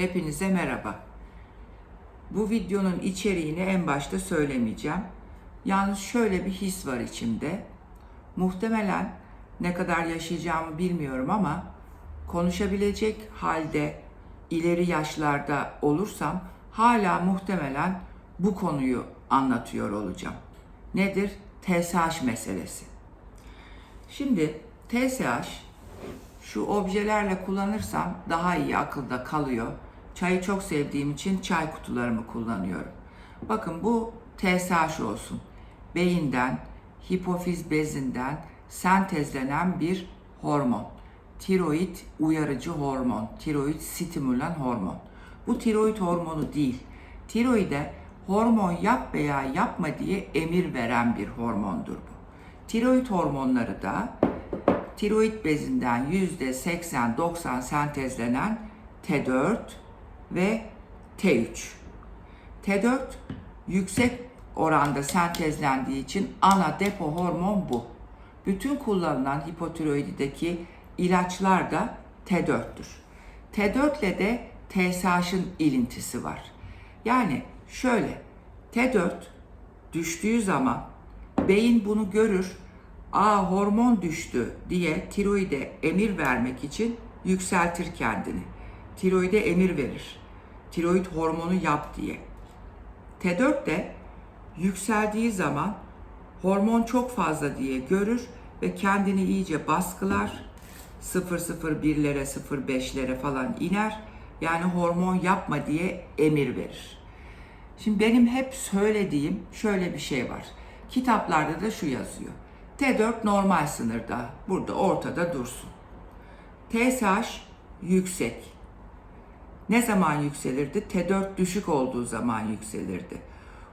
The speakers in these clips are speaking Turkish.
Hepinize merhaba. Bu videonun içeriğini en başta söylemeyeceğim. Yalnız şöyle bir his var içimde. Muhtemelen ne kadar yaşayacağımı bilmiyorum ama konuşabilecek halde ileri yaşlarda olursam hala muhtemelen bu konuyu anlatıyor olacağım. Nedir? TSH meselesi. Şimdi TSH şu objelerle kullanırsam daha iyi akılda kalıyor. Çayı çok sevdiğim için çay kutularımı kullanıyorum. Bakın bu TSH olsun. Beyinden, hipofiz bezinden sentezlenen bir hormon. Tiroid uyarıcı hormon, tiroid stimülen hormon. Bu tiroid hormonu değil. Tiroide hormon yap veya yapma diye emir veren bir hormondur bu. Tiroid hormonları da tiroid bezinden %80-90 sentezlenen T4 ve T3. T4 yüksek oranda sentezlendiği için ana depo hormon bu. Bütün kullanılan hipotiroidideki ilaçlar da T4'tür. T4 ile de TSH'ın ilintisi var. Yani şöyle T4 düştüğü zaman beyin bunu görür. Aa hormon düştü diye tiroide emir vermek için yükseltir kendini. Tiroide emir verir. Tiroid hormonu yap diye. T4 de yükseldiği zaman hormon çok fazla diye görür ve kendini iyice baskılar. 001'lere 05'lere falan iner. Yani hormon yapma diye emir verir. Şimdi benim hep söylediğim şöyle bir şey var. Kitaplarda da şu yazıyor. T4 normal sınırda, burada ortada dursun. TSH yüksek. Ne zaman yükselirdi? T4 düşük olduğu zaman yükselirdi.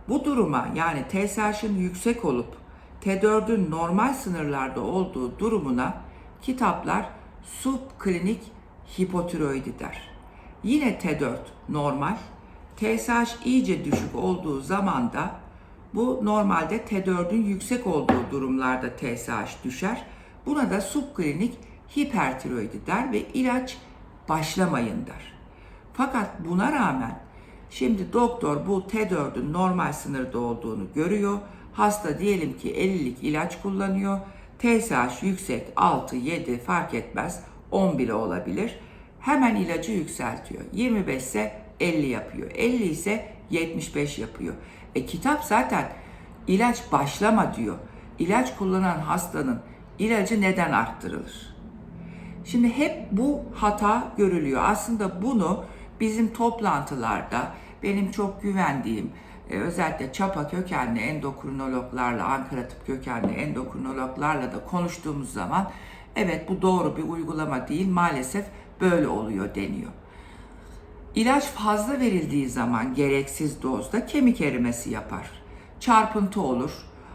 Bu duruma yani TSH'ın yüksek olup T4'ün normal sınırlarda olduğu durumuna kitaplar subklinik hipotiroidi der. Yine T4 normal, TSH iyice düşük olduğu zaman da bu normalde T4'ün yüksek olduğu durumlarda TSH düşer. Buna da subklinik hipertiroidi der ve ilaç başlamayın der. Fakat buna rağmen şimdi doktor bu T4'ün normal sınırda olduğunu görüyor. Hasta diyelim ki 50'lik ilaç kullanıyor. TSH yüksek 6, 7 fark etmez 10 bile olabilir. Hemen ilacı yükseltiyor. 25 ise 50 yapıyor. 50 ise 75 yapıyor. E kitap zaten ilaç başlama diyor. İlaç kullanan hastanın ilacı neden arttırılır? Şimdi hep bu hata görülüyor. Aslında bunu bizim toplantılarda benim çok güvendiğim e, özellikle çapa kökenli endokrinologlarla, Ankara tıp kökenli endokrinologlarla da konuştuğumuz zaman evet bu doğru bir uygulama değil maalesef böyle oluyor deniyor. İlaç fazla verildiği zaman gereksiz dozda kemik erimesi yapar. Çarpıntı olur.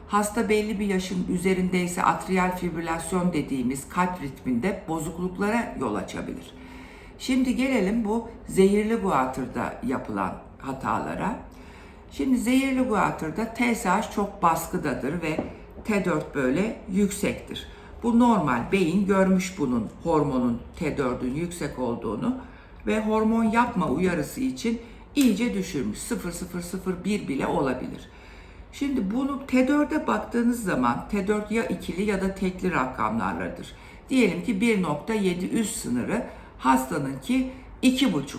Hasta belli bir yaşın üzerindeyse atriyal fibrilasyon dediğimiz kalp ritminde bozukluklara yol açabilir. Şimdi gelelim bu zehirli guatırda yapılan hatalara. Şimdi zehirli guatırda TSH çok baskıdadır ve T4 böyle yüksektir. Bu normal. Beyin görmüş bunun hormonun T4'ün yüksek olduğunu ve hormon yapma uyarısı için iyice düşürmüş. 0,001 bile olabilir. Şimdi bunu T4'e baktığınız zaman T4 ya ikili ya da tekli rakamlarladır. Diyelim ki 1.7 üst sınırı hastanınki 2.5.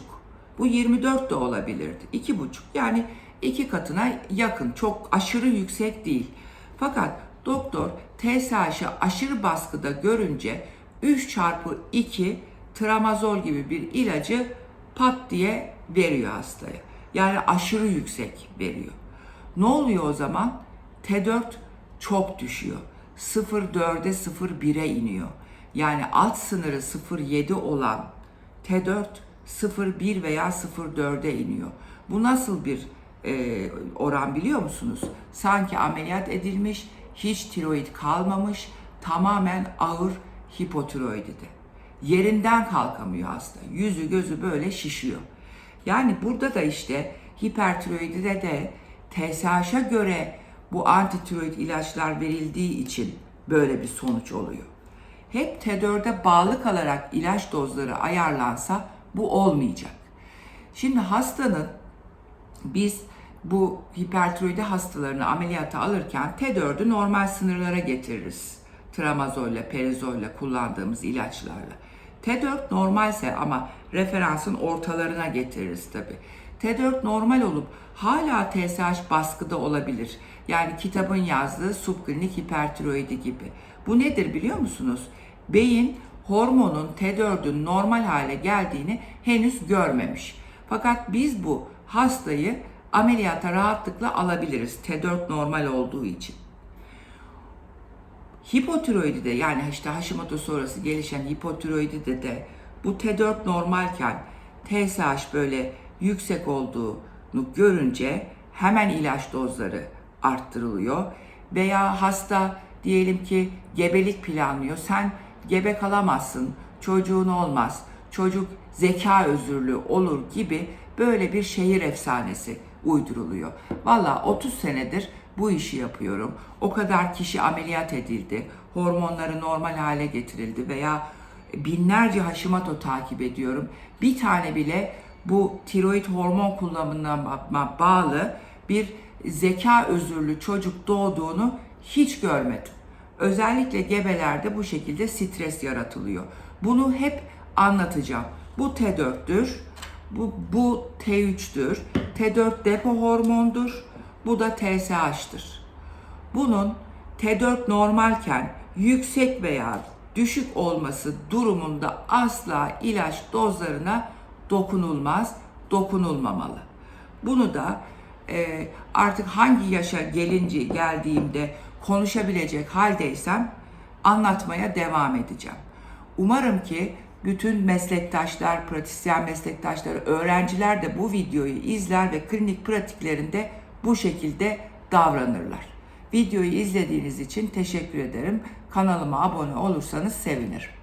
Bu 24 de olabilirdi. 2.5 yani iki katına yakın. Çok aşırı yüksek değil. Fakat doktor TSH'ı aşırı baskıda görünce 3 çarpı 2 tramazol gibi bir ilacı pat diye veriyor hastaya. Yani aşırı yüksek veriyor. Ne oluyor o zaman? T4 çok düşüyor. 0.4'e 0.1'e iniyor. Yani alt sınırı 0.7 olan T4 0.1 veya 0.4'e iniyor. Bu nasıl bir e, oran biliyor musunuz? Sanki ameliyat edilmiş, hiç tiroid kalmamış, tamamen ağır hipotiroidide. Yerinden kalkamıyor hasta. Yüzü gözü böyle şişiyor. Yani burada da işte hipertiroidide de TSH'a göre bu antitiroid ilaçlar verildiği için böyle bir sonuç oluyor. Hep T4'e bağlı kalarak ilaç dozları ayarlansa bu olmayacak. Şimdi hastanın biz bu hipertiroidi hastalarını ameliyata alırken T4'ü normal sınırlara getiririz. Tramazolle, perizolle kullandığımız ilaçlarla. T4 normalse ama referansın ortalarına getiririz tabi. T4 normal olup hala TSH baskıda olabilir. Yani kitabın yazdığı subklinik hipertiroidi gibi. Bu nedir biliyor musunuz? Beyin hormonun T4'ün normal hale geldiğini henüz görmemiş. Fakat biz bu hastayı ameliyata rahatlıkla alabiliriz. T4 normal olduğu için. Hipotiroidi de yani işte Hashimoto sonrası gelişen hipotiroidi de de bu T4 normalken TSH böyle yüksek olduğunu görünce hemen ilaç dozları arttırılıyor. Veya hasta diyelim ki gebelik planlıyor. Sen gebe kalamazsın, çocuğun olmaz, çocuk zeka özürlü olur gibi böyle bir şehir efsanesi uyduruluyor. Valla 30 senedir bu işi yapıyorum. O kadar kişi ameliyat edildi, hormonları normal hale getirildi veya binlerce Hashimoto takip ediyorum. Bir tane bile bu tiroid hormon kullanımına bağlı bir zeka özürlü çocuk doğduğunu hiç görmedim. Özellikle gebelerde bu şekilde stres yaratılıyor. Bunu hep anlatacağım. Bu T4'tür. Bu, bu T3'tür. T4 depo hormondur. Bu da TSH'tır. Bunun T4 normalken yüksek veya düşük olması durumunda asla ilaç dozlarına dokunulmaz, dokunulmamalı. Bunu da e, artık hangi yaşa gelince geldiğimde konuşabilecek haldeysem anlatmaya devam edeceğim. Umarım ki bütün meslektaşlar, pratisyen meslektaşlar, öğrenciler de bu videoyu izler ve klinik pratiklerinde bu şekilde davranırlar. Videoyu izlediğiniz için teşekkür ederim. Kanalıma abone olursanız sevinirim.